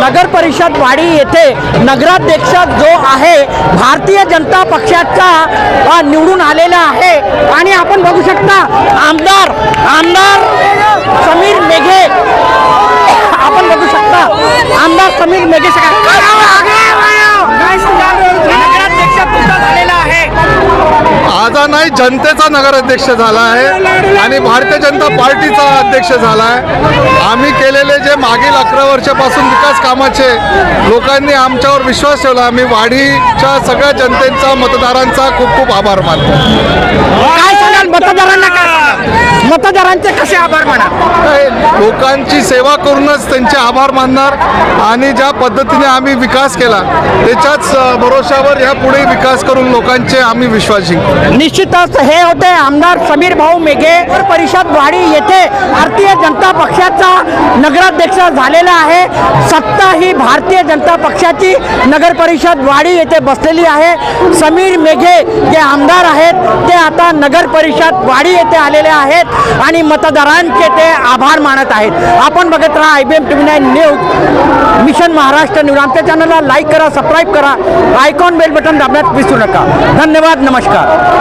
नगर परिषद वाडी येथे नगराध्यक्ष जो आहे भारतीय जनता पक्षाचा निवडून आलेला आहे. आणि आपण बघू शकता आमदार आमदार समीर मेघे. आपण बघू शकता आमदार समीर मेघे काय नाही जनतेचा नगराध्यक्ष झाला आहे आणि भारतीय जनता पार्टीचा अध्यक्ष झाला आहे. आम्ही मागील अकरा वर्षापासून विकास कामाचे लोकांनी आमच्यावर विश्वास ठेवला. आम्ही वाढीच्या सगळ्या जनतेचा मतदारांचा खूप खूप आभार मानतो. काय सांगाल? मतदारांना काय? मतदारांचे कसे आभार माना काय लोकांची सेवा करूनच त्यांचे आभार मानणार आणि ज्या पद्धतीने आम्ही विकास केला त्याच्याच भरोशावर ह्या पुढे विकास करून लोकांचे आम्ही विश्वास. जिंकू निश्चितच हे होते आमदार समीर भाऊ मेघे. परिषद वाडी येथे भारतीय जनता पक्षाचा नगराध्यक्ष झालेला आहे. सत्ता ही भारतीय जनता पक्षाची नगर परिषद वाडी येथे बसलेली आहे. समीर मेघे जे आमदार आहेत ते आता नगर परिषद वाडी येथे आलेले आहेत आणि मतदारांचे ते आभार मानत आहेत. आपण बघत राहा I B M T V nine news. Mission Maharashtra news. आमच्या चॅनलला लाईक करा सबस्क्राईब करा. आयकॉन बेल बटन दाबण्यात विसरू नका. धन्यवाद नमस्कार.